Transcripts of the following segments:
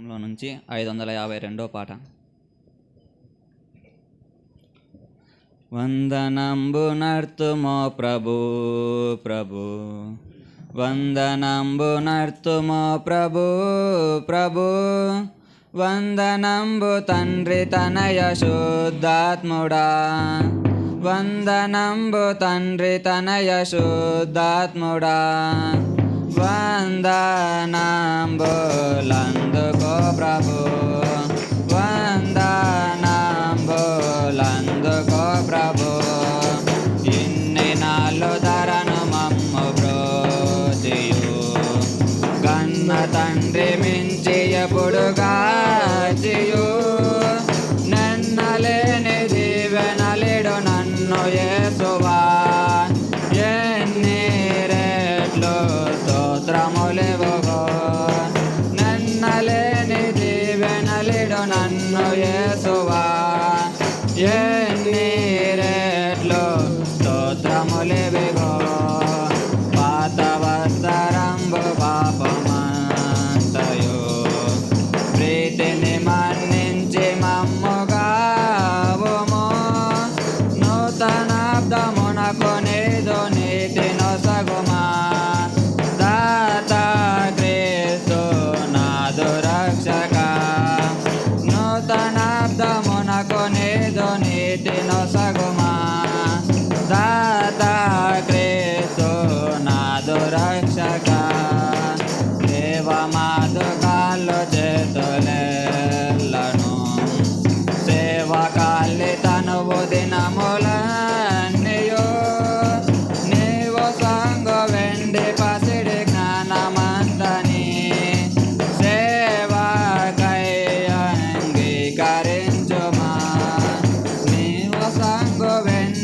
లో నుంచి ఐదు వందల యాభై రెండో పాట. వందనంబు నర్తుమో ప్రభు ప్రభు. వందనంబు నర్తుమో ప్రభు ప్రభు. వందనంబు తండ్రి తనయ శుద్ధాత్ముడా. వందనంబు తండ్రి తనయ శుద్ధాత్ముడా. వందనంబులం ယေသောပါယေ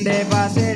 de pase